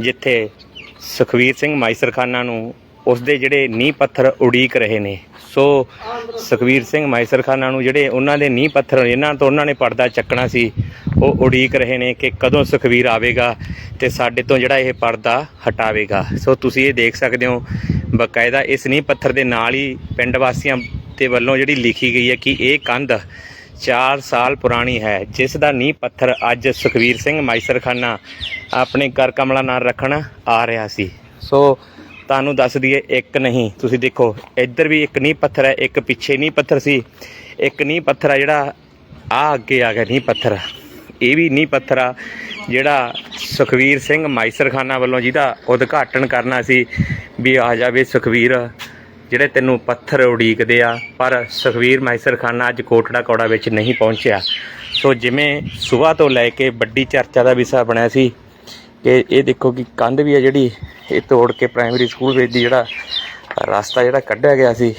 ਜਿੱਥੇ ਸੁਖਵੀਰ ਸਿੰਘ ਮਾਈਸਰਖਾਨਾ ਨੂੰ ਉਸਦੇ ਜਿਹੜੇ ਨੀਂਹ ਪੱਥਰ ਉਡੀਕ ਰਹੇ ਨੇ। ਸੋ ਸੁਖਵੀਰ ਸਿੰਘ ਮਾਈਸਰਖਾਨਾ ਨੂੰ ਜਿਹੜੇ ਉਹਨਾਂ ਦੇ ਨੀਂਹ ਪੱਥਰ ਇਹਨਾਂ ਤੋਂ ਉਹਨਾਂ ਨੇ ਪਰਦਾ ਚੱਕਣਾ ਸੀ, ਉਹ ਉਡੀਕ ਰਹੇ ਨੇ ਕਿ ਕਦੋਂ ਸੁਖਵੀਰ ਆਵੇਗਾ ਤੇ ਸਾਡੇ ਤੋਂ ਜਿਹੜਾ ਇਹ ਪਰਦਾ ਹਟਾਵੇਗਾ। ਸੋ ਤੁਸੀਂ ਇਹ ਦੇਖ ਸਕਦੇ ਹੋ, ਬਕਾਇਦਾ ਇਸ ਨੀਂਹ ਪੱਥਰ ਦੇ ਨਾਲ ਹੀ ਪਿੰਡ ਵਾਸੀਆਂ ਦੇ ਵੱਲੋਂ ਜਿਹੜੀ ਲਿਖੀ ਗਈ ਹੈ ਕਿ ਇਹ ਕੰਧ 4 ਸਾਲ ਪੁਰਾਣੀ ਹੈ, ਜਿਸ ਦਾ ਨੀਂਹ ਪੱਥਰ ਅੱਜ ਸੁਖਵੀਰ ਸਿੰਘ ਮਾਈਸਰਖਾਨਾ ਆਪਣੇ ਕਰ ਕਮਲਾ ਨਾਲ ਰੱਖਣ ਆ ਰਿਹਾ ਸੀ। ਸੋ ਤੁਹਾਨੂੰ ਦੱਸ ਦਈਏ, ਇੱਕ ਨਹੀਂ, ਤੁਸੀਂ ਦੇਖੋ, ਇੱਧਰ ਵੀ ਇੱਕ ਨੀਂਹ ਪੱਥਰ ਹੈ, ਇੱਕ ਪਿੱਛੇ ਨੀਂਹ ਪੱਥਰ ਸੀ। ਇੱਕ ਨੀਂਹ ਪੱਥਰ ਆ ਜਿਹੜਾ, ਆ ਅੱਗੇ ਆ ਗਿਆ ਨੀਂਹ ਪੱਥਰ। ਇਹ ਵੀ ਨੀਂਹ ਪੱਥਰ ਆ ਜਿਹੜਾ ਸੁਖਵੀਰ ਸਿੰਘ ਮਾਈਸਰਖਾਨਾ ਵੱਲੋਂ ਜਿਹਦਾ ਉਦਘਾਟਨ ਕਰਨਾ ਸੀ, ਵੀ ਆ ਜਾਵੇ ਸੁਖਵੀਰ। ਜਿਹੜੇ ਤੈਨੂੰ ਪੱਥਰ ਉਡੀਕਦੇ ਆ, ਪਰ ਸੁਖਵੀਰ ਮਾਈਸਰਖਾਨਾ ਅੱਜ ਕੋਟੜਾ ਕੌੜਾ ਵਿੱਚ ਨਹੀਂ ਪਹੁੰਚਿਆ। ਸੋ ਜਿਵੇਂ ਸਵੇਰ ਤੋਂ ਲੈ ਕੇ ਵੱਡੀ ਚਰਚਾ ਦਾ ਵਿਸ਼ਾ ਬਣਿਆ ਸੀ, ਕਿ ਇਹ ਦੇਖੋ ਕਿ ਕੰਧ ਵੀ ਆ ਜਿਹੜੀ, ਇਹ ਤੋੜ ਕੇ ਪ੍ਰਾਇਮਰੀ ਸਕੂਲ ਵਿੱਚ ਦੀ ਜਿਹੜਾ ਰਸਤਾ ਜਿਹੜਾ ਕੱਢਿਆ ਗਿਆ ਸੀ।